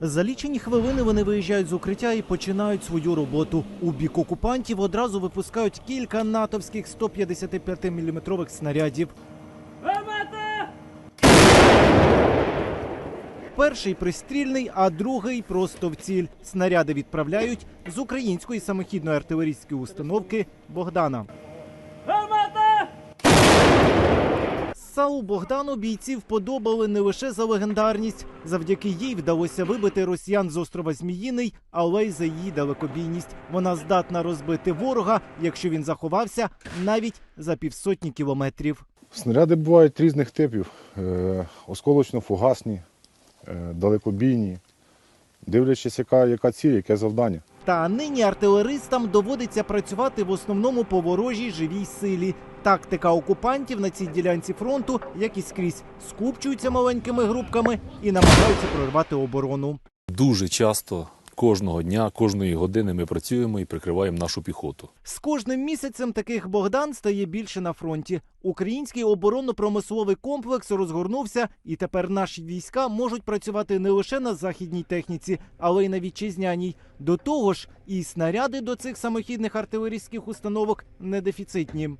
За лічені хвилини вони виїжджають з укриття і починають свою роботу. У бік окупантів одразу випускають кілька натовських 155 мм снарядів. Перший пристрільний, а другий просто в ціль. Снаряди відправляють з української самохідної артилерійської установки Богдана. САУ Богдану бійців подобали не лише за легендарність. Завдяки їй вдалося вибити росіян з острова Зміїний, але й за її далекобійність. Вона здатна розбити ворога, якщо він заховався, навіть за півсотні кілометрів. Снаряди бувають різних типів: е, осколочно-фугасні, е, далекобійні, дивлячись, яка, яка ціль, яке завдання. Та нині артилеристам доводиться працювати в основному по ворожій живій силі. Тактика окупантів на цій ділянці фронту, як і скрізь, скупчуються маленькими групками і намагаються прорвати оборону. Дуже часто кожного дня, кожної години ми працюємо і прикриваємо нашу піхоту. З кожним місяцем таких Богдан стає більше на фронті. Український оборонно-промисловий комплекс розгорнувся, і тепер наші війська можуть працювати не лише на західній техніці, але й на вітчизняній. До того ж, і снаряди до цих самохідних артилерійських установок не дефіцитні.